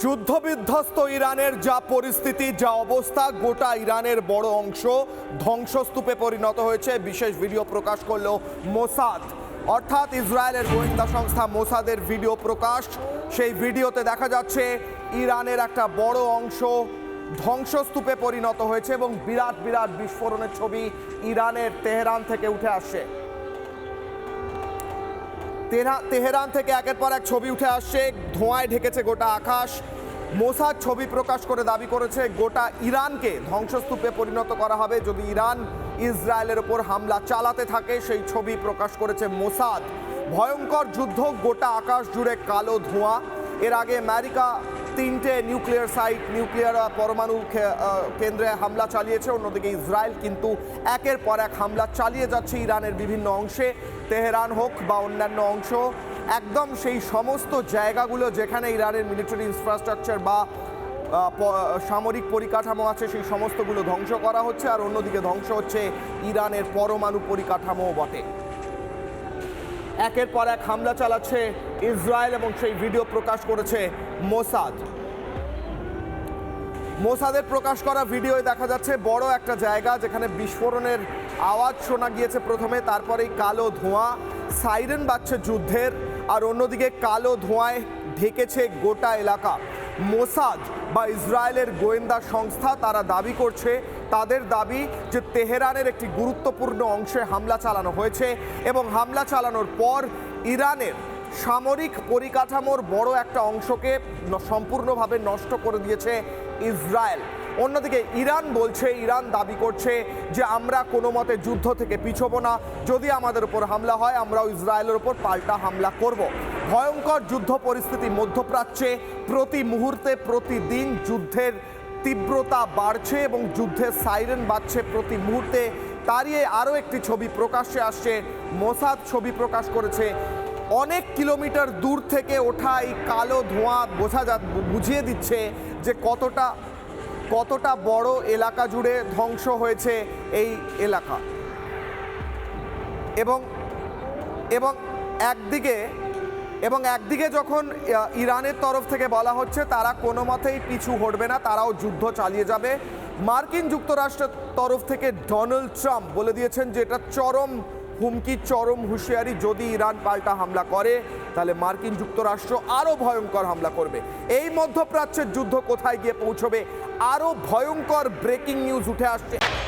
যুদ্ধবিধ্বস্ত ইরানের যা পরিস্থিতি, যা অবস্থা, গোটা ইরানের বড় অংশ ধ্বংসস্তূপে পরিণত হয়েছে, বিশেষ ভিডিও প্রকাশ করল মোসাদ। অর্থাৎ ইসরায়েলের গোয়েন্দা সংস্থা মোসাদের ভিডিও প্রকাশ। সেই ভিডিওতে দেখা যাচ্ছে ইরানের একটা বড় অংশ ধ্বংসস্তূপে পরিণত হয়েছে এবং বিরাট বিরাট বিস্ফোরণের ছবি ইরানের তেহরান থেকে উঠে তেহরা- তেহরান থেকে একের পর এক ছবি উঠে আসছে। ধোঁয়ায় ঢেকেছে গোটা আকাশ। মোসাদ ছবি প্রকাশ করে দাবি করেছে, গোটা ইরানকে ধ্বংসস্তূপে পরিণত করা হবে। যদি ইরান ইসরায়েলের ওপর হামলা চালাতে থাকে, সেই ছবি প্রকাশ করেছে মোসাদ। ভয়ঙ্কর যুদ্ধ, গোটা আকাশ জুড়ে কালো ধোঁয়া। এর আগে আমেরিকা তিনটে নিউক্লিয়ার সাইট, নিউক্লিয়ার পরমাণু কেন্দ্রে হামলা চালিয়েছে। অন্যদিকে ইসরায়েল কিন্তু একের পর এক হামলা চালিয়ে যাচ্ছে ইরানের বিভিন্ন অংশে। তেহরান হোক বা অন্যান্য অংশ, একদম সেই সমস্ত জায়গাগুলো যেখানে ইরানের মিলিটারি ইনফ্রাস্ট্রাকচার বা সামরিক পরিকাঠামো আছে, সেই সমস্তগুলো ধ্বংস করা হচ্ছে। আর অন্যদিকে ধ্বংস হচ্ছে ইরানের পরমাণু পরিকাঠামোও বটে। একের পর এক হামলা চালাচ্ছে ইসরায়েল এবং সেই ভিডিও প্রকাশ করেছে মোসাদ। মোসাদের প্রকাশ করা ভিডিওয় দেখা যাচ্ছে বড় একটা জায়গা যেখানে বিস্ফোরণের আওয়াজ শোনা গিয়েছে প্রথমে, তারপরেই কালো ধোঁয়া, সাইরেন বাজছে যুদ্ধের, আর অন্যদিকে কালো ধোঁয়ায় ঢেকেছে গোটা এলাকা। মোসাদ বা ইসরায়েলের গোয়েন্দা সংস্থা তারা দাবি করছে তাদের দাবি যে তেহরানের একটি গুরুত্বপূর্ণ অংশে হামলা চালানো হয়েছে এবং হামলা চালানোর পর ইরানের সামরিক পরিকাঠামোর বড় একটা অংশকে সম্পূর্ণভাবে নষ্ট করে দিয়েছে ইসরায়েল। অন্যদিকে ইরান বলছে, ইরান দাবি করছে যে আমরা কোনো মতে যুদ্ধ থেকে পিছবো না। যদি আমাদের উপর হামলা হয়, আমরাও ইসরায়েলের উপর পাল্টা হামলা করব। ভয়ঙ্কর যুদ্ধ পরিস্থিতি মধ্যপ্রাচ্যে প্রতি মুহূর্তে, প্রতিদিন যুদ্ধের তীব্রতা বাড়ছে এবং যুদ্ধের সাইরেন বাজছে প্রতি মুহূর্তে। তারই আরও একটি ছবি প্রকাশ্যে আসছে। মোসাদ ছবি প্রকাশ করেছে। অনেক কিলোমিটার দূর থেকে ওঠা এই কালো ধোঁয়া বোঝা যা বুঝিয়ে দিচ্ছে যে কতটা কতটা বড় এলাকা জুড়ে ধ্বংস হয়েছে এই এলাকা। এবং এবং একদিকে এবং একদিকে যখন ইরানের তরফ থেকে বলা হচ্ছে, তারা কোনো মতেই পিছু হটবে না, তারাও যুদ্ধ চালিয়ে যাবে। মার্কিন যুক্তরাষ্ট্রের তরফ থেকে ডোনাল্ড ট্রাম্প বলে দিয়েছেন যে, এটা চরম হুমকি, চরম হুঁশিয়ারি, যদি ইরান পাল্টা হামলা করে, তাহলে মার্কিন যুক্তরাষ্ট্র আরও ভয়ঙ্কর হামলা করবে। এই মধ্যপ্রাচ্যের যুদ্ধ কোথায় গিয়ে পৌঁছবে? আরও ভয়ঙ্কর ব্রেকিং নিউজ উঠে আসছে।